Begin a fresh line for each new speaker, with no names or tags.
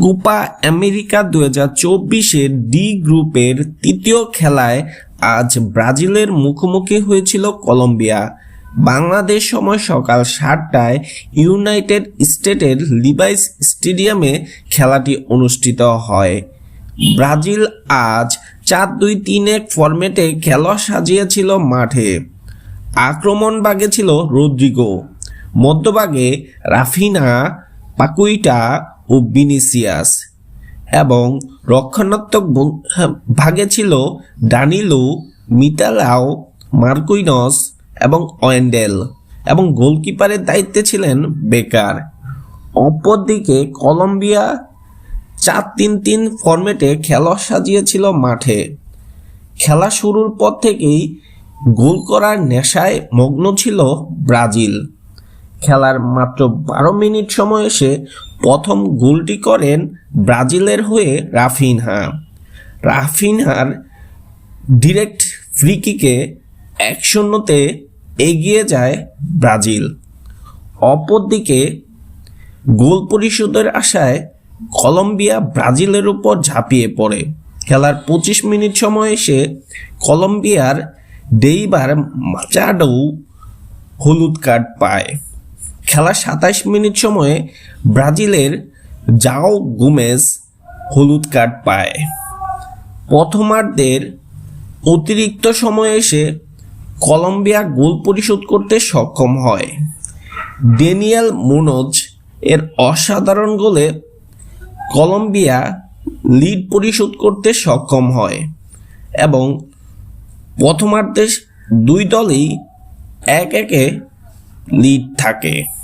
Copa America দু হাজার চব্বিশের ডি গ্রুপের তৃতীয় খেলায় আজ ব্রাজিলের মুখোমুখি হয়েছিল কলম্বিয়া। বাংলাদেশ সময় সকাল সাতটায় ইউনাইটেড স্টেটের লিভাইস স্টেডিয়ামে খেলাটি অনুষ্ঠিত হয়। ব্রাজিল আজ চার দুই তিন এক ফরম্যাটে খেলা সাজিয়েছিল মাঠে। আক্রমণ বাগে ছিল রদ্রিগো। মধ্যভাগে রাফিনা, পাকুইটা ও বিনিসিয়াস এবং রক্ষণাত্মক ভ- ভাগে ছিল ডানিলো, মিতালাও, মার্কুইনস এবং ওয়েন্ডেল এবং গোলকিপারের দায়িত্বে ছিলেন বেকার। অপরদিকে কলম্বিয়া চার তিন তিন ফরম্যাটে খেলা সাজিয়েছিল মাঠে। খেলা শুরুর পর থেকেই গোল করার নেশায় মগ্ন ছিল ব্রাজিল। খেলার মাত্র বারো মিনিট সময় এসে প্রথম গোলটি করেন ব্রাজিলের হয়ে রাফিনহা। রাফিনহার ডিরেক্ট ফ্রি কিকে এক শূন্যতে এগিয়ে যায় ব্রাজিল। অপরদিকে গোল পরিশোধের আশায় কলম্বিয়া ব্রাজিলের উপর ঝাঁপিয়ে পড়ে। খেলার পঁচিশ মিনিট সময় এসে কলম্বিয়ার ডেইবার মাচাডো হলুদ কার্ড পায়। খেলার সাতাশ মিনিট সময়ে ব্রাজিলের জাও গুমেজ হলুদ কার্ড পায়। প্রথমার্ধের অতিরিক্ত সময়ে এসে কলম্বিয়া গোল পরিশোধ করতে সক্ষম হয়। ডেনিয়াল মুনোজ এর অসাধারণ গোলে কলম্বিয়া লিড পরিশোধ করতে সক্ষম হয় এবং প্রথমার্ধে দুই দলই এক একে লিড থাকে।